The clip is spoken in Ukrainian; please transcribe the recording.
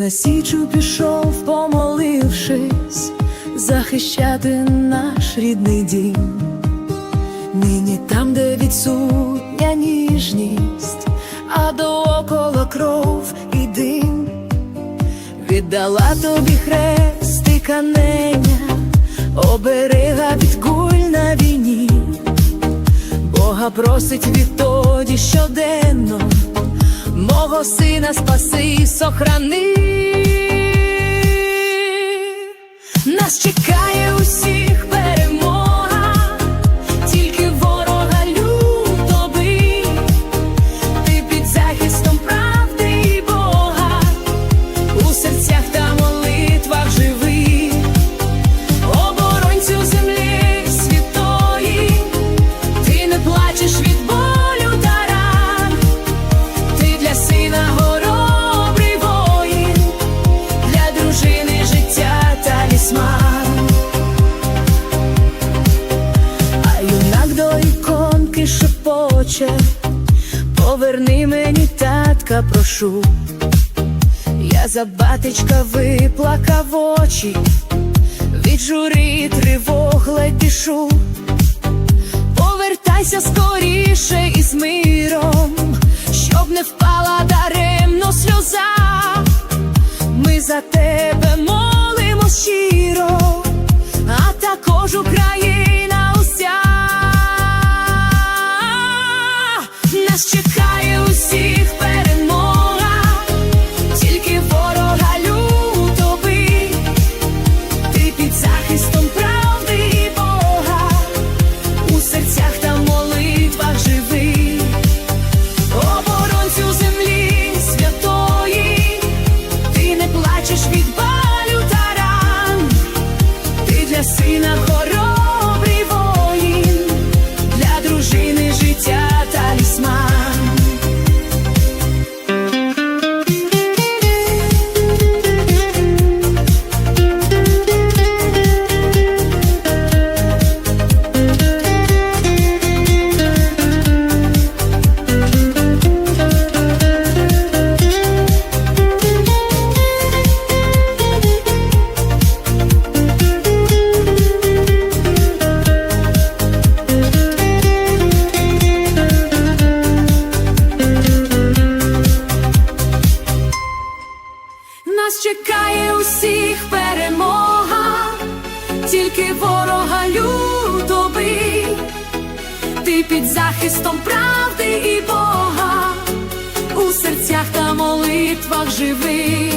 На січу пішов, помолившись, захищати наш рідний дім. Нині там, де відсутня ніжність, а доокола кров і дим, віддала тобі хрест і канення, оберега від куль на війні. Бога просить відтоді щоденно, мого сина спаси сохрани. Поверни мені татка, прошу. Я за батечка виплакав очі, від журі тривог ледь. Повертайся скоріше із миром, щоб не впала даремно сльоза. Ми за тебе Нас чекає усіх перемога, тільки ворога людоби. Ти під захистом правди і Бога, у серцях та молитвах живи,